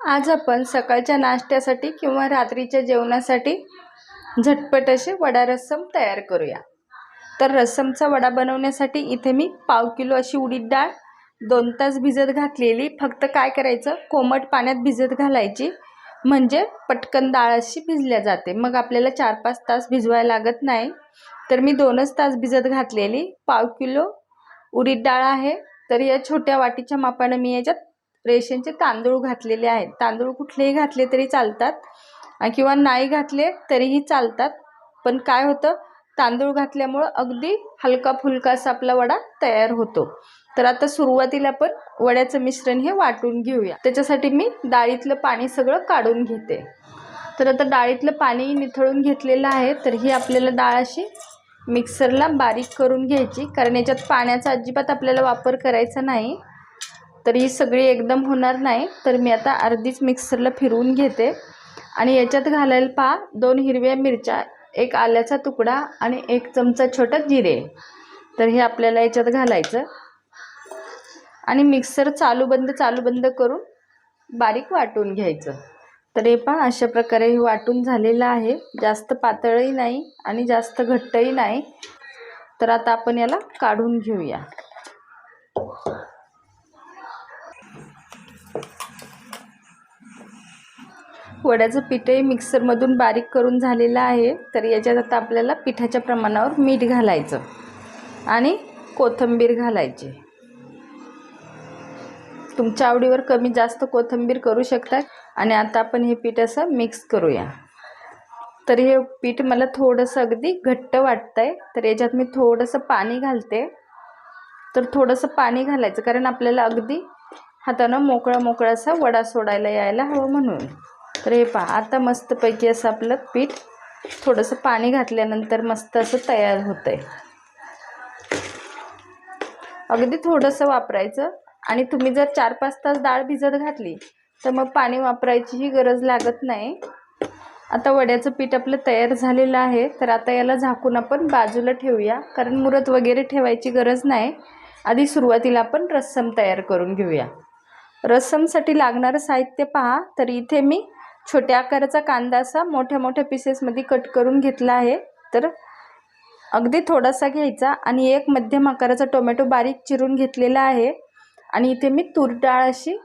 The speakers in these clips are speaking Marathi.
आज आपण सकाळच्या नाश्त्यासाठी किंवा रात्रीच्या जेवणासाठी झटपट असे वडा रस्सम तयार करूया. तर रस्समचा वडा बनवण्यासाठी इथे मी पाव किलो अशी उडीद डाळ दोन तास भिजत घातलेली फक्त काय करायचं कोमट पाण्यात भिजत घालायची म्हणजे पटकन डाळ अशी भिजल्या जाते. मग आपल्याला चार पाच तास भिजवायला लागत नाही. तर मी दोनच तास भिजत घातलेली पाव किलो उडीद डाळ आहे. तर या छोट्या वाटीच्या मापानं मी याच्यात रेशनचे तांदूळ घातलेले आहेत. तांदूळ कुठलेही घातले तरी चालतात. किंवा नाही घातले तरीही चालतात. पण काय होतं? तांदूळ घातल्यामुळं अगदी हलका फुलका असा आपला वडा तयार होतो. तर आता सुरुवातीला आपण वड्याचं मिश्रण हे वाटून घेऊया. त्याच्यासाठी मी डाळीतलं पाणी सगळं काढून घेते. तर आता डाळीतलं पाणी निथळून घेतलेलं आहे. तर ही आपल्याला डाळ अशी मिक्सरला बारीक करून घ्यायची. कारण याच्यात पाण्याचा अजिबात आपल्याला वापर करायचा नाही. तर ही सगळी एकदम होणार नाही. तर मी आता अर्धीच मिक्सरला फिरवून घेते. आणि याच्यात घालायला पहा दोन हिरव्या मिरच्या एक आल्याचा तुकडा आणि एक चमचा छोटा जिरे. तर हे आपल्याला याच्यात घालायचं. आणि मिक्सर चालू बंद चालू बंद करून बारीक वाटून घ्यायचं. तर हे पहा अशा प्रकारे हे वाटून झालेलं आहे. जास्त पातळही नाही आणि जास्त घट्टही नाही. तर आता आपण याला काढून घेऊया. वड्याचं पीठही मिक्सरमधून बारीक करून झालेलं आहे. तर याच्यात आता आपल्याला पिठाच्या प्रमाणावर मीठ घालायचं आणि कोथिंबीर घालायची. तुमच्या आवडीवर कमी जास्त कोथिंबीर करू शकता आणि आता आपण हे पीठ असं मिक्स करूया. तर हे पीठ मला थोडंसं अगदी घट्ट वाटतं आहे तर याच्यात मी थोडंसं पाणी घालते. तर थोडंसं पाणी घालायचं कारण आपल्याला अगदी हातानं मोकळा मोकळा असा वडा सोडायला यायला हवं म्हणून. तर हे पहा आता मस्तपैकी असं आपलं पीठ थोडंसं पाणी घातल्यानंतर मस्त असं तयार होतं आहे अगदी थोडंसं वापरायचं आणि तुम्ही जर चार पाच तास डाळ भिजत घातली तर मग पाणी वापरायचीही गरज लागत नाही. आता वड्याचं पीठ आपलं तयार झालेलं आहे तर आता याला झाकून आपण बाजूला ठेवूया कारण मुरत वगैरे ठेवायची गरज नाही. आधी सुरुवातीला आपण रस्सम तयार करून घेऊया. रस्समसाठी लागणारं साहित्य पहा तर इथे मी छोट्या आकाराचा कांदा असा मोठ्या मोठ्या पीसेसमध्ये कट करून घेतला आहे. तर अगदी थोडासा घ्यायचा आणि एक मध्यम आकाराचा टोमॅटो बारीक चिरून घेतलेला आहे. आणि इथे मी तूर डाळ अशी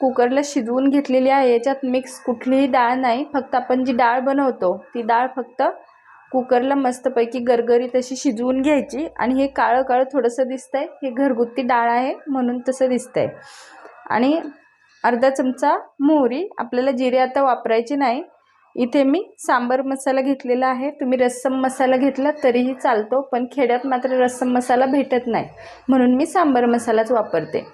कुकरला शिजवून घेतलेली आहे. याच्यात मिक्स कुठलीही डाळ नाही. फक्त आपण जी डाळ बनवतो ती डाळ फक्त कुकरला मस्तपैकी गरगरीत अशी शिजवून घ्यायची. आणि हे काळं काळं थोडंसं दिसतंय. हे घरगुती डाळ आहे म्हणून तसं दिसतंय. आणि अर्धा चमचा मोहरी. आपल्याला जिरे आता वापरायचे नाही. इथे मी सांबर मसाला घेतलेला आहे. तुम्ही रस्सम मसाला घेतला तरीही चालतो पण खेड्यात मात्र रस्सम मसाला भेटत नाही. म्हणून मी सांबर मसालाच वापरते.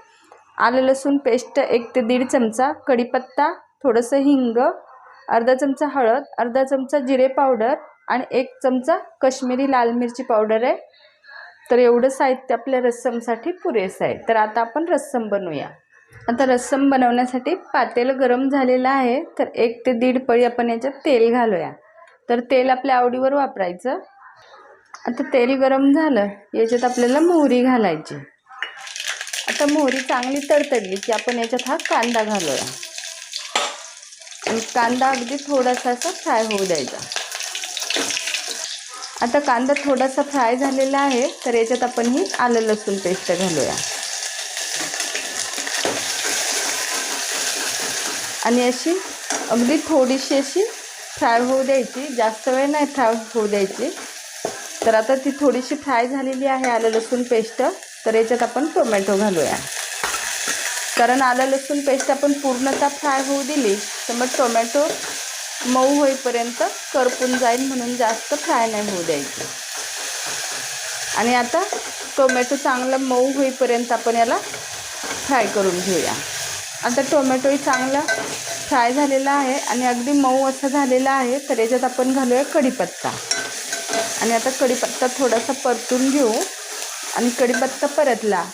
आलं लसूण पेस्ट एक ते दीड चमचा कढीपत्ता थोडंसं हिंग अर्धा चमचा हळद अर्धा चमचा जिरे पावडर आणि एक चमचा कश्मीरी लाल मिरची पावडर आहे. तर एवढं साहित्य आपल्या रस्समसाठी पुरेसं आहे. तर आता आपण रस्सम बनवूया. आता रस्सम बनवण्यासाठी पातेलं गरम झालेलं आहे. तर एक ते दीड पळी आपण याच्यात तेल घालूया. तर तेल आपल्या आवडीवर वापरायचं. आता तेल गरम झालं याच्यात आपल्याला मोहरी घालायची. आता मोहरी चांगली तडतडली की आपण याच्यात हा कांदा घालूया. आणि कांदा अगदी थोडासा असा फ्राय होऊ द्यायचा. आता कांदा थोडासा फ्राय झालेला आहे तर याच्यात आपण ही आलं लसूण पेस्ट घालूया. आणि अशी अगदी थोडीशी अशी फ्राय होऊ द्यायची. जास्त वेळ नाही फ्राय होऊ द्यायची. तर आता ती थोडीशी फ्राय झालेली आहे आलं लसूण पेस्ट. तर याच्यात आपण टोमॅटो घालूया. कारण आलं लसूण पेस्ट आपण पूर्णतः फ्राय होऊ दिली तर मग टोमॅटो मऊ होईपर्यंत करपून जाईल म्हणून जास्त फ्राय नाही होऊ द्यायची. आणि आता टोमॅटो चांगला मऊ होईपर्यंत आपण याला फ्राय करून घेऊया. आता टोमॅटोही चांगला फ्राय झालेला आहे आणि अगदी मऊ असं झालेला आहे. तर याच्यात आपण घालूया कढीपत्ता. आणि आता कढीपत्ता थोडासा परतून घेऊ. आणि कढीपत्ता परतला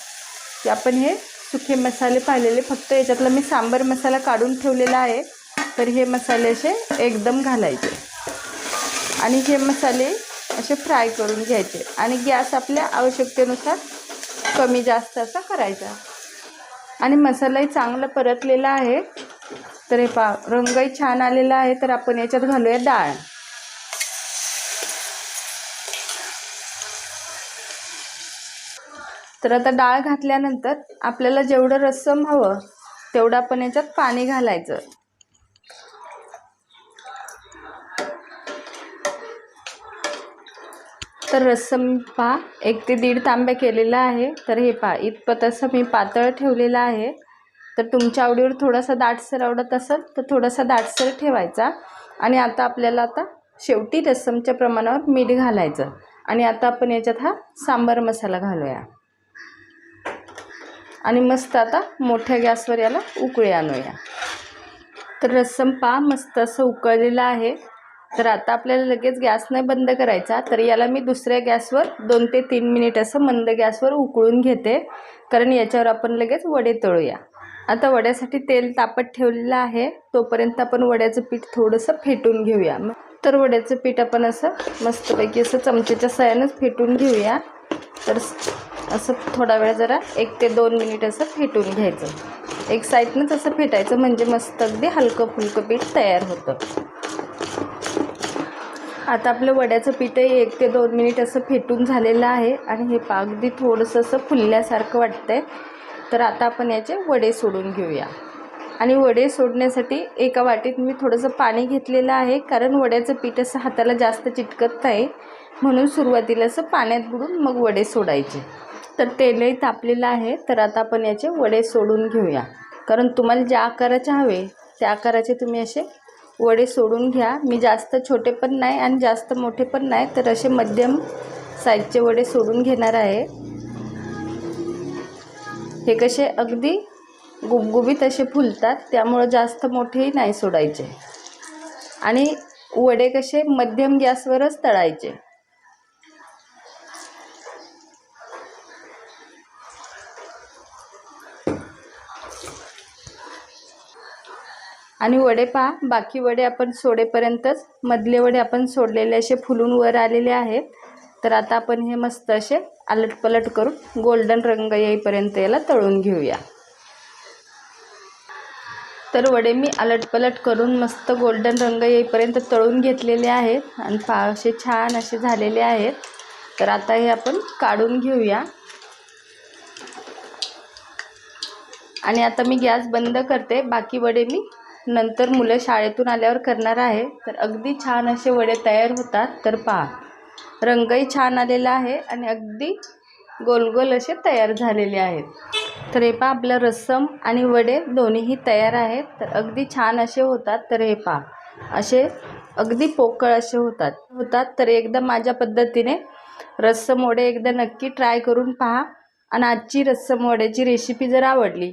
की आपण हे सुके मसाले पाहिलेले फक्त याच्यातला मी सांबर मसाला काढून ठेवलेला आहे. तर हे मसाले असे एकदम घालायचे. आणि हे मसाले असे फ्राय करून घ्यायचे. आणि गॅस आपल्या आवश्यकतेनुसार कमी जास्त असा करायचा. आणि मसालाही चांगला परतलेला आहे. तर हे पा रंगही छान आलेला आहे. तर आपण याच्यात घालूया डाळ. तर आता डाळ घातल्यानंतर आपल्याला जेवढं रस्सम हवं तेवढं आपण याच्यात पाणी घालायचं. तर रस्सम पहा एक ते दीड तांब्या केलेला आहे. तर हे पहा इतपत असं मी पातळ ठेवलेलं आहे. तर तुमच्या आवडीवर थोडासा दाटसर आवडत असेल तर थोडासा दाटसर ठेवायचा. आणि आता आपल्याला आता शेवटी रस्समच्या प्रमाणावर मीठ घालायचं. आणि आता आपण याच्यात हा सांबार मसाला घालूया. आणि मस्त आता मोठ्या गॅसवर याला उकळी आणूया. तर रस्सम पा मस्त असं उकळलेलं आहे. तर आता आपल्याला लगेच गॅस नाही बंद करायचा तर याला मी दुसऱ्या गॅसवर दोन ते तीन मिनिट असं मंद गॅसवर उकळून घेते. कारण याच्यावर आपण लगेच वडे तळूया. आता वड्यासाठी तेल तापत ठेवलेलं आहे. तोपर्यंत आपण वड्याचं पीठ थोडंसं फेटून घेऊया. तर वड्याचं पीठ आपण असं मस्तपैकी असं चमच्याच्या सहाय्यानंच फेटून घेऊया. तर असं थोडा वेळ जरा एक ते दोन मिनिट असं फेटून घ्यायचं. एक साईडनंच असं फेटायचं म्हणजे मस्त अगदी हलकं फुलकं पीठ तयार होतं. आता आपलं वड्याचं पीठही एक ते दोन मिनिट असं फेटून झालेलं आहे आणि हे पाक अगदी थोडंसं असं फुलल्यासारखं वाटतंय. तर आता आपण याचे वडे सोडून घेऊया. आणि वडे सोडण्यासाठी एका वाटीत मी थोडंसं पाणी घेतलेलं आहे कारण वड्याचं पीठ असं हाताला जास्त चिटकत नाही. म्हणून सुरुवातीला असं पाण्यात बुडून मग वडे सोडायचे. तर तेलही तापलेलं आहे तर आता आपण याचे वडे सोडून घेऊया. कारण तुम्हाला ज्या आकाराचे हवे त्या आकाराचे तुम्ही असे वडे सोडून घ्या. मी जास्त छोटे पण नाही आणि जास्त मोठे पण नाही तर असे मध्यम साईजचे वडे सोडून घेणार आहे. हे कसे अगदी गुबगुबीत असे फुलतात त्यामुळं जास्त मोठेही नाही सोडायचे. आणि वडे कसे मध्यम गॅसवरच तळायचे. आणि वडे पहा बाकी वडे आपण सोडेपर्यंतच मधले वडे आपण सोडलेले असे फुलून वर आलेले आहेत. तर आता आपण हे मस्त असे आलटपलट करून गोल्डन रंग येईपर्यंत याला तळून घेऊया. तर वडे मी आलटपलट करून मस्त गोल्डन रंग येईपर्यंत तळून घेतलेले आहेत. आणि पा असे छान असे झालेले आहेत. तर आता हे आपण काढून घेऊया. आणि आता मी गॅस बंद करते. बाकी वडे मी नंतर मुलं शाळेतून आल्यावर करणार आहे. तर अगदी छान असे वडे तयार होतात. तर पहा रंगही छान आलेला आहे आणि अगदी गोल गोल असे तयार झालेले आहेत. तर हे पहा आपलं रस्सम आणि वडे दोन्हीही तयार आहेत. तर अगदी छान असे होतात. तर हे पहा असे अगदी पोकळ असे होतात. होतात. तर एकदा माझ्या पद्धतीने रस्सम वडे एकदा नक्की ट्राय करून पहा. आणि आजची रस्सम वड्याची रेसिपी जर आवडली